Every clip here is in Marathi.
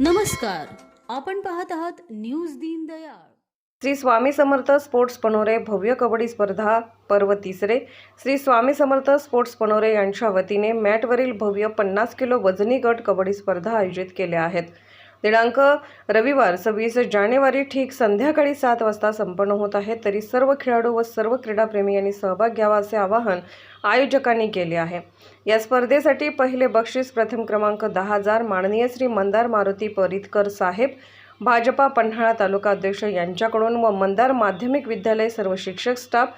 नमस्कार आपण पाहत आहात न्यूज दीनदयाळ श्री स्वामी समर्थ स्पोर्ट्स पनोरे भव्य कबड्डी स्पर्धा पर्व तिसरे. श्री स्वामी समर्थ स्पोर्ट्स पनोरे यांच्या वतीने मॅटवरील भव्य पन्नास किलो वजनी गट कबड्डी स्पर्धा आयोजित केल्या आहेत. दिनांक रविवार सव्वीस जानेवारी ठीक संध्याकाळी सात वाजता संपन्न होत आहे. तरी सर्व खेळाडू व सर्व क्रीडाप्रेमी यांनी सहभाग घ्यावा असे आवाहन आयोजकांनी केले आहे. या स्पर्धेसाठी पहिले बक्षीस प्रथम क्रमांक दहा हजार माननीय श्री मंदार मारुती परितकर साहेब भाजपा पन्हाळा तालुका अध्यक्ष यांच्याकडून व मंदार माध्यमिक विद्यालय सर्व शिक्षक स्टाफ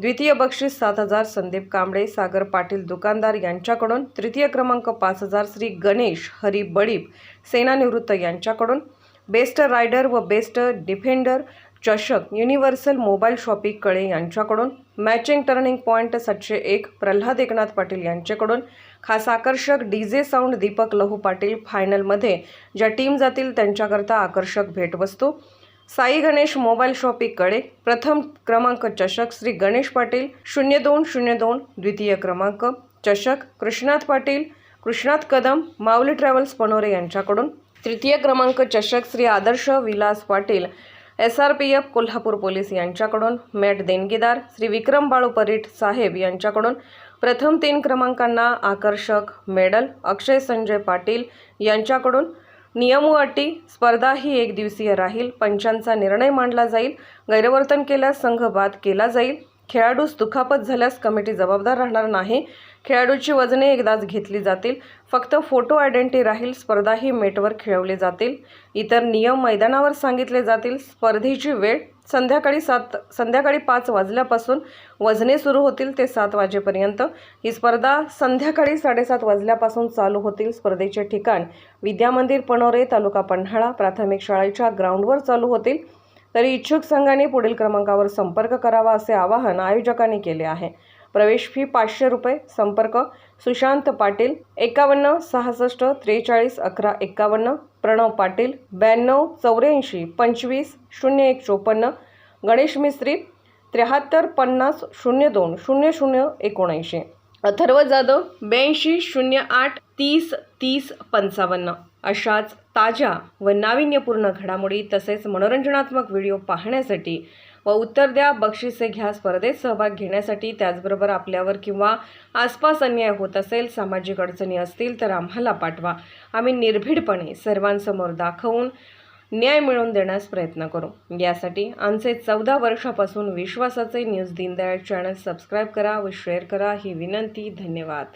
द्वितीय बक्षीस सात हजार संदीप कांबळे सागर पाटील दुकानदार यांच्याकडून. तृतीय क्रमांक पाच हजार श्री गणेश हरी बडीप सेनानिवृत्त यांच्याकडून. बेस्ट रायडर व बेस्ट डिफेंडर चषक युनिव्हर्सल मोबाईल शॉपिंग कळे यांच्याकडून. मॅचिंग टर्निंग पॉईंट सातशे एक प्रल्हाद एकनाथ पाटील यांच्याकडून. खास आकर्षक डी जे साऊंड दीपक लहू पाटील फायनलमध्ये ज्या टीम जातील त्यांच्याकरता आकर्षक भेटवस्तू. साई गणेश मोबाईल शॉपिंगकडे प्रथम क्रमांक चषक श्री गणेश पाटील शून्य दोन शून्य दोन द्वितीय क्रमांक चषक कृष्णात पाटील कृष्णात कदम माऊली ट्रॅव्हल्स पनोरे यांच्याकडून. तृतीय क्रमांक चषक Shri Adarsh Vilas Patil S R P F Kolhapur police यांच्याकडून. मॅट देणगीदार श्री विक्रम बाळू परीट साहेब यांच्याकडून. प्रथम तीन क्रमांकांना आकर्षक मेडल अक्षय संजय पाटील यांच्याकडून. नियम व अटी स्पर्धा ही एक दिवसीय राहील. पंचांचा निर्णय मांडला जाईल. गैरवर्तन केल्यास संघ बाद केला जाईल. खेळाडूस दुखापत झाल्यास कमिटी जबाबदार राहणार नाही. खेळाडूची वजने एकदाच घेतली जातील. फक्त फोटो आयडेंटिटी राहील स्पर्धाही मेटवर खेळवले जातील. इतर नियम मैदानावर सांगितले जातील. स्पर्धेची वेळ संध्याकाळी सात संध्याकाळी पाच वाजल्यापासून वजने सुरू होतील ते सात वाजेपर्यंत. ही स्पर्धा संध्याकाळी साडेसात वाजल्यापासून चालू होतील. स्पर्धेचे ठिकाण विद्यामंदिर पणोरे तालुका पन्हाळा प्राथमिक शाळेच्या ग्राउंडवर चालू होतील. तरी इच्छुक संघाने पुढील क्रमांकावर संपर्क करावा असे आवाहन आयोजकांनी केले आहे. प्रवेश फी पाचशे रुपये संपर्क सुशांत पाटील एकावन्न सहासष्ट त्रेचाळीस अकरा एकावन्न प्रणव पाटील ब्याण्णव चौऱ्याऐंशी पंचवीस शून्य एक चोपन्न गणेश मिस्त्री त्र्याहत्तर पन्नास शून्य दोन शून्य शून्य एकोणऐंशी अथर्व जाधव ब्याऐंशी शून्य आठ तीस तीस पंचावन्न अशाच ताज्या व नाविन्यपूर्ण घडामोडी तसेच मनोरंजनात्मक व्हिडिओ पाहण्यासाठी व उत्तर द्या बक्षिसे घ्या स्पर्धेत सहभाग घेण्यासाठी त्याचबरोबर आपल्यावर किंवा आसपास अन्याय होत असेल सामाजिक अडचणी असतील तर आम्हाला पाठवा. आम्ही निर्भीडपणे सर्वांसमोर दाखवून न्याय मिळवून देण्यास प्रयत्न करू. यासाठी आमचे चौदा वर्षापासून विश्वासाचे न्यूज दीनदयाळ चॅनल सबस्क्राईब करा व शेअर करा ही विनंती. धन्यवाद.